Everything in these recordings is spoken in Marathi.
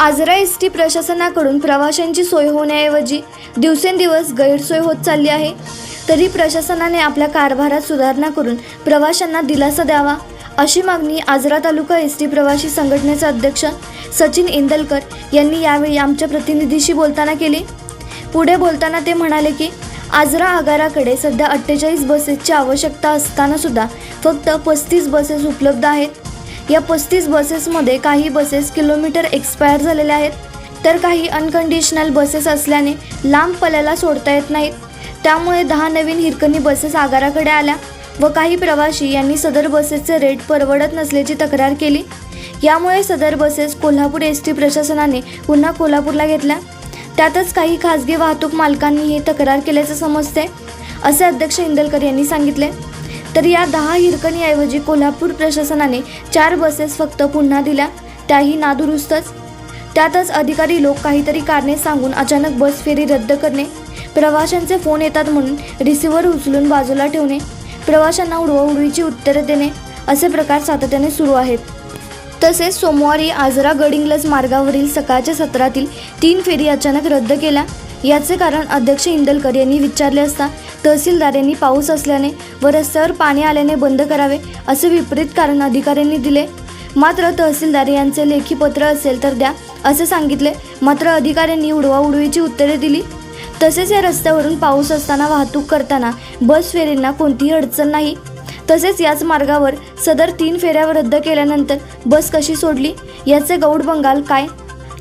Ajara S T प्रशासनाकडून प्रवाशांची सोय होण्याऐवजी दिवसेंदिवस गैरसोय होत चालली आहे. तरी प्रशासनाने आपल्या कारभारात सुधारणा करून प्रवाशांना दिलासा द्यावा अशी मागणी आजरा तालुका एस टी प्रवासी संघटनेचे अध्यक्ष सचिन इंदलकर यांनी यावेळी आमच्या प्रतिनिधीशी बोलताना केली. पुढे बोलताना ते म्हणाले की आजरा आगाराकडे सध्या अठ्ठेचाळीस बसेसची आवश्यकता असताना सुद्धा फक्त पस्तीस बसेस उपलब्ध आहेत. या पस्तीस बसेसमध्ये काही बसेस किलोमीटर एक्सपायर झालेल्या आहेत. तर काही अनकंडिशनल बसेस असल्याने लांब पल्याला सोडता येत नाहीत. त्यामुळे दहा नवीन हिरकणी बसेस आगाराकडे आल्या व काही प्रवासी यांनी सदर बसेसचे रेट परवडत नसल्याची तक्रार केली. यामुळे सदर बसेस कोल्हापूर एस टी प्रशासनाने पुन्हा कोल्हापूरला घेतल्या. त्यातच काही खासगी वाहतूक मालकांनी ही तक्रार केल्याचं समजते असे अध्यक्ष इंदलकर यांनी सांगितले. तर या दहा हिरकणीऐवजी कोल्हापूर प्रशासनाने चार बसेस फक्त पुन्हा दिल्या. त्याही नादुरुस्तच. त्यातच अधिकारी लोक काहीतरी कारणे सांगून अचानक बस फेरी रद्द करणे. प्रवाशांचे फोन येतात म्हणून रिसिव्हर उचलून बाजूला ठेवणे. प्रवाशांना उडवाउडवीची उत्तरे देणे. असे प्रकार सातत्याने सुरू आहेत. तसेच सोमवारी आजरा गडिंग्लज मार्गावरील सकाळच्या सत्रातील तीन फेरी अचानक रद्द केल्या. याचे कारण अध्यक्ष इंदलकर यांनी विचारले असता तहसीलदार यांनी पाऊस असल्याने व रस्त्यावर पाणी आल्याने बंद करावे असे विपरीत कारण अधिकाऱ्यांनी दिले. मात्र तहसीलदार यांचे लेखी पत्र असेल तर द्या असे सांगितले. मात्र अधिकाऱ्यांनी उडवाउडवीची उत्तरे दिली. तसेच या रस्त्यावरून पाऊस असताना वाहतूक करताना बस फेरींना कोणतीही अडचण नाही. तसेच याच मार्गावर सदर तीन फेऱ्या रद्द केल्यानंतर बस कशी सोडली? याचे गौड बंगाल काय?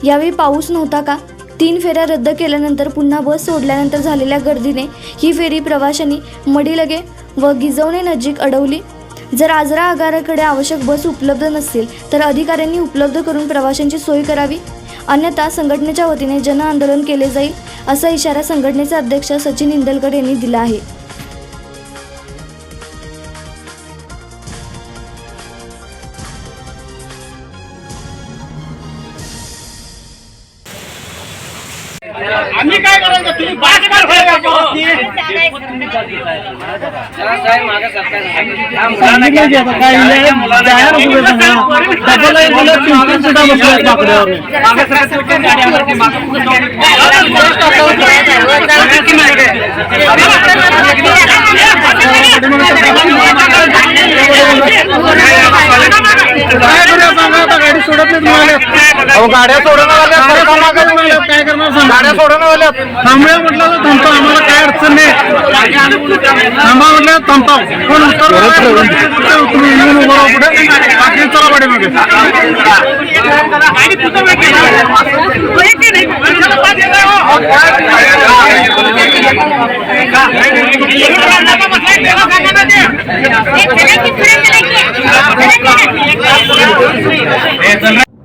यावेळी पाऊस नव्हता का? तीन फेऱ्या रद्द केल्यानंतर पुन्हा बस सोडल्यानंतर झालेल्या गर्दीने ही फेरी प्रवाशांनी मडीलगे व गिजवणे नजीक अडवली. जर आजरा आगाराकडे आवश्यक बस उपलब्ध नसतील तर अधिकाऱ्यांनी उपलब्ध करून प्रवाशांची सोय करावी. अन्यथा संघटनेच्या वतीने जनआंदोलन केले जाईल असा इशारा संघटनेचे अध्यक्ष सचिन इंदलकर यांनी दिला आहे. सुद्धा बसलेत बाकड्यावर. काय करूया सांगा आता गाडी सोडत नाहीत म्हणाले. अहो गाड्या मागे म्हणाले, काय करणार सांगा. गाड्या सोडून आल्या थांबूया म्हटलं तर थांबतो आम्हाला काय अडचण नाही. थांबा म्हटलं थांबतो. पण उत्तर तुम्ही येऊन उभं राहा पुढे. बाकी चला पाठीमागे.